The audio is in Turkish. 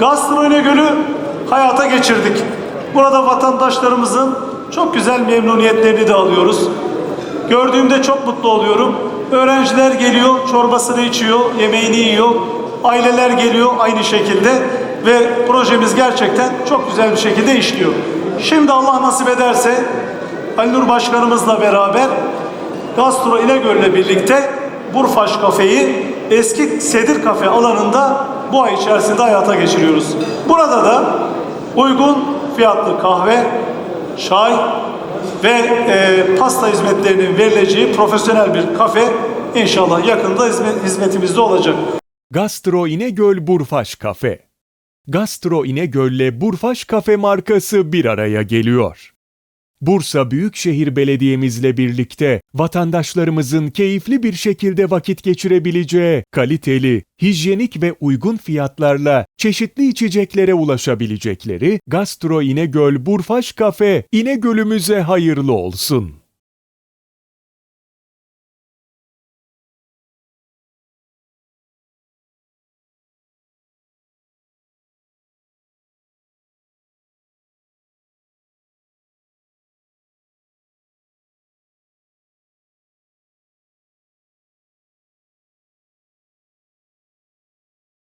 Gastro İnegöl'ü hayata geçirdik. Burada vatandaşlarımızın çok güzel memnuniyetlerini de alıyoruz. Gördüğümde çok mutlu oluyorum. Öğrenciler geliyor, çorbasını içiyor, yemeğini yiyor. Aileler geliyor aynı şekilde ve projemiz gerçekten çok güzel bir şekilde işliyor. Şimdi Allah nasip ederse Ali Nur Başkanımızla beraber Gastro İnegöl'le birlikte Burfaş Kafe'yi eski Sedir Kafe alanında bu ay içerisinde hayata geçiriyoruz. Burada da uygun fiyatlı kahve, çay ve e, pasta hizmetlerinin verileceği profesyonel bir kafe inşallah yakında hizmet, hizmetimizde olacak. Gastro İnegöl Burfaş Kafe. Gastro İnegöl'le Burfaş Kafe markası bir araya geliyor. Bursa Büyükşehir Belediye'mizle birlikte vatandaşlarımızın keyifli bir şekilde vakit geçirebileceği kaliteli, hijyenik ve uygun fiyatlarla çeşitli içeceklere ulaşabilecekleri Gastro İnegöl Burfaş Kafe İnegöl'ümüze hayırlı olsun.